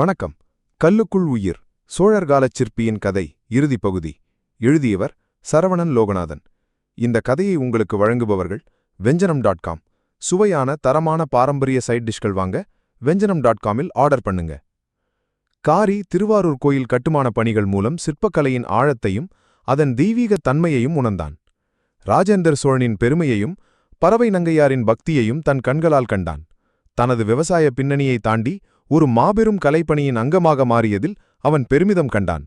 வணக்கம். கல்லுக்குள் உயிர் சோழர்காலச் சிற்பியின் கதை இறுதிப் பகுதி. எழுதியவர் சரவணன் லோகநாதன். இந்த கதையை உங்களுக்கு வழங்குபவர்கள் வெஞ்சனம் டாட் காம். சுவையான தரமான பாரம்பரிய சைட் டிஷ்கள் வாங்க வெஞ்சனம் டாட் காமில் ஆர்டர் பண்ணுங்க. காரி திருவாரூர் கோயில் கட்டுமான பணிகள் மூலம் சிற்பக்கலையின் ஆழத்தையும் அதன் தெய்வீகத் தன்மையையும் உணர்ந்தான். ராஜேந்தர் சோழனின் பெருமையையும் பறவை நங்கையாரின் பக்தியையும் தன் கண்களால் கண்டான். தனது விவசாய பின்னணியை தாண்டி ஒரு மாபெரும் கலைப்பணியின் அங்கமாக மாறியதில் அவன் பெருமிதம் கண்டான்.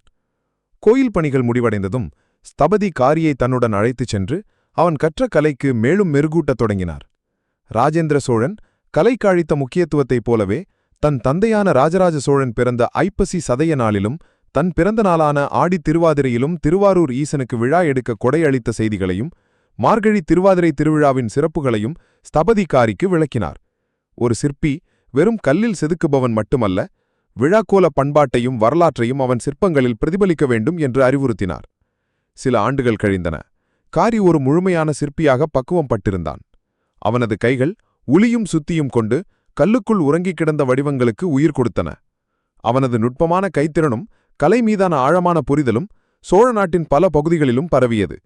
கோயில் பணிகள் முடிவடைந்ததும் ஸ்தபதி காரியை தன்னுடன் அழைத்துச் சென்று அவன் கற்ற கலைக்கு மேலும் மெருகூட்டத் தொடங்கினார். ராஜேந்திர சோழன் கலைக்கு அளித்த முக்கியத்துவத்தைப் போலவே தன் தந்தையான ராஜராஜ சோழன் பிறந்த ஐப்பசி சதய நாளிலும் தன் பிறந்த நாளான ஆடித் திருவாதிரையிலும் திருவாரூர் ஈசனுக்கு விழா எடுக்க கொடை அளித்த செய்திகளையும் மார்கழி திருவாதிரை திருவிழாவின் சிறப்புகளையும் ஸ்தபதிகாரிக்கு விளக்கினார். ஒரு சிற்பி வெறும் கல்லில் செதுக்குபவன் மட்டுமல்ல விழாக்கோல பண்பாட்டையும் வரலாற்றையும் அவன் சிற்பங்களில் பிரதிபலிக்க வேண்டும் என்று அறிவுறுத்தினார். சில ஆண்டுகள் கழிந்தன. காரி ஒரு முழுமையான சிற்பியாக பக்குவம் பட்டிருந்தான். அவனது கைகள் உளியும் சுத்தியும் கொண்டு கல்லுக்குள் உறங்கிக் கிடந்த வடிவங்களுக்கு உயிர் கொடுத்தன. அவனது நுட்பமான கைத்திறனும் கலை மீதான ஆழமான புரிதலும் சோழ நாட்டின் பல பகுதிகளிலும் பரவியது.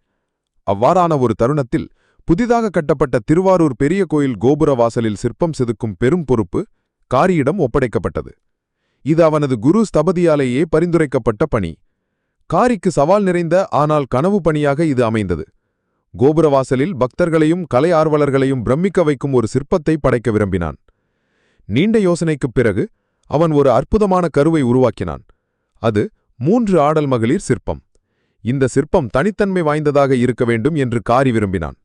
அவ்வாறான ஒரு தருணத்தில் புதிதாக கட்டப்பட்ட திருவாரூர் பெரிய கோயில் கோபுர வாசலில் சிற்பம் செதுக்கும் பெரும் பொறுப்பு காரியிடம் ஒப்படைக்கப்பட்டது. இது அவனது குரு ஸ்தபதியாலேயே பரிந்துரைக்கப்பட்ட பணி. காரிக்கு சவால் நிறைந்த ஆனால் கனவு பணியாக இது அமைந்தது. கோபுரவாசலில் பக்தர்களையும் கலை ஆர்வலர்களையும் பிரமிக்க வைக்கும் ஒரு சிற்பத்தை படைக்க விரும்பினான். நீண்ட யோசனைக்குப் பிறகு அவன் ஒரு அற்புதமான கருவை உருவாக்கினான். அது மூன்று ஆடல் மகளிர் சிற்பம். இந்த சிற்பம் தனித்தன்மை வாய்ந்ததாக இருக்க வேண்டும் என்று காரி விரும்பினான்.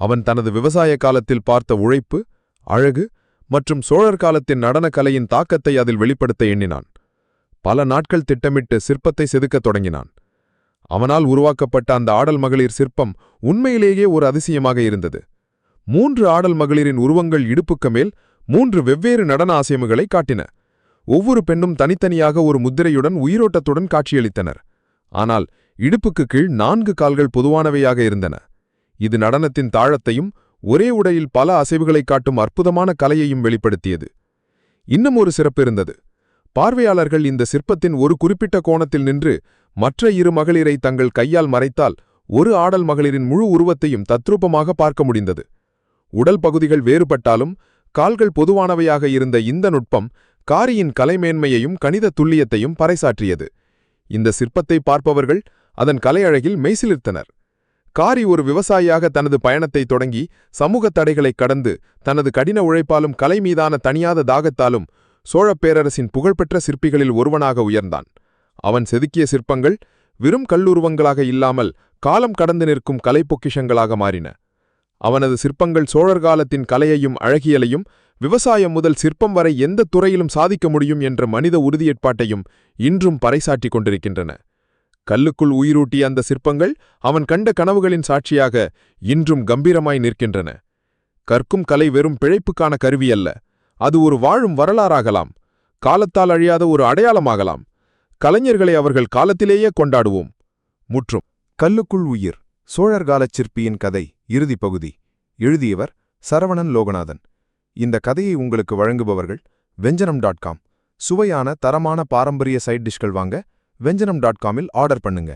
அவன் தனது விவசாய காலத்தில் பார்த்த உழைப்பு அழகு மற்றும் சோழர் காலத்தின் நடனக் கலையின் தாக்கத்தை அதில் வெளிப்படுத்த எண்ணினான். பல நாட்கள் திட்டமிட்டு சிற்பத்தை செதுக்கத் தொடங்கினான். அவனால் உருவாக்கப்பட்ட அந்த ஆடல் மகளிர் சிற்பம் உண்மையிலேயே ஒரு அதிசயமாக இருந்தது. மூன்று ஆடல் மகளிரின் உருவங்கள் இடுப்புக்கு மேல் மூன்று வெவ்வேறு நடன ஆசியமுகளை காட்டின. ஒவ்வொரு பெண்ணும் தனித்தனியாக ஒரு முத்திரையுடன் உயிரோட்டத்துடன் காட்சியளித்தனர். ஆனால் இடுப்புக்கு கீழ் நான்கு கால்கள் பொதுவானவையாக இருந்தன. இது நடனத்தின் தாழத்தையும் ஒரே உடையில் பல அசைவுகளைக் காட்டும் அற்புதமான கலையையும் வெளிப்படுத்தியது. இன்னும் ஒரு சிறப்பு இருந்தது. பார்வையாளர்கள் இந்த சிற்பத்தின் ஒரு குறிப்பிட்ட கோணத்தில் நின்று மற்ற இரு மகளிரை தங்கள் கையால் மறைத்தால் ஒரு ஆடல் மகளிரின் முழு உருவத்தையும் தத்ரூபமாக பார்க்க முடிந்தது. உடல் பகுதிகள் வேறுபட்டாலும் கால்கள் பொதுவானவையாக இருந்த இந்த நுட்பம் காரியின் கலைமேன்மையையும் கணித துல்லியத்தையும் பறைசாற்றியது. இந்த சிற்பத்தை பார்ப்பவர்கள் அதன் கலையழகில் மெய்சிலிர்த்தனர். காரி ஒரு விவசாயியாக தனது பயணத்தை தொடங்கி சமூக தடைகளைக் கடந்து தனது கடின உழைப்பாலும் கலை மீதான தனியாத தாகத்தாலும் சோழப் பேரரசின் புகழ்பெற்ற சிற்பிகளில் ஒருவனாக உயர்ந்தான். அவன் செதுக்கிய சிற்பங்கள் வெறும் கல்லுருவங்களாக இல்லாமல் காலம் கடந்து நிற்கும் கலை பொக்கிஷங்களாக மாறின. அவனது சிற்பங்கள் சோழர் காலத்தின் கலையையும் அழகியலையும் விவசாயம் முதல் சிற்பம் வரை எந்த துறையிலும் சாதிக்க முடியும் என்ற மனித உறுதியேற்பாட்டையும் இன்றும் பறைசாட்டிக் கொண்டிருக்கின்றன. கல்லுக்குள் உயிரூட்டிய அந்த சிற்பங்கள் அவன் கண்ட கனவுகளின் சாட்சியாக இன்றும் கம்பீரமாய் நிற்கின்றன. கற்கும் கலை வெறும் பிழைப்புக்கான கருவியல்ல அது ஒரு வாழும் வரலாறாகலாம். காலத்தால் அழியாத ஒரு அடையாளமாகலாம். கலைஞர்களை அவர்கள் காலத்திலேயே கொண்டாடுவோம். முற்றும். கல்லுக்குள் உயிர். சோழர் காலச் சிற்பியின் கதை இறுதி பகுதி. எழுதியவர் சரவணன் லோகநாதன். இந்த கதையை உங்களுக்கு வழங்குபவர்கள் வெஞ்சனம் டாட் காம். சுவையான தரமான பாரம்பரிய சைட் டிஷ்கள் வாங்க வெஞ்சனம் டாட் காமில் ஆர்டர் பண்ணுங்க.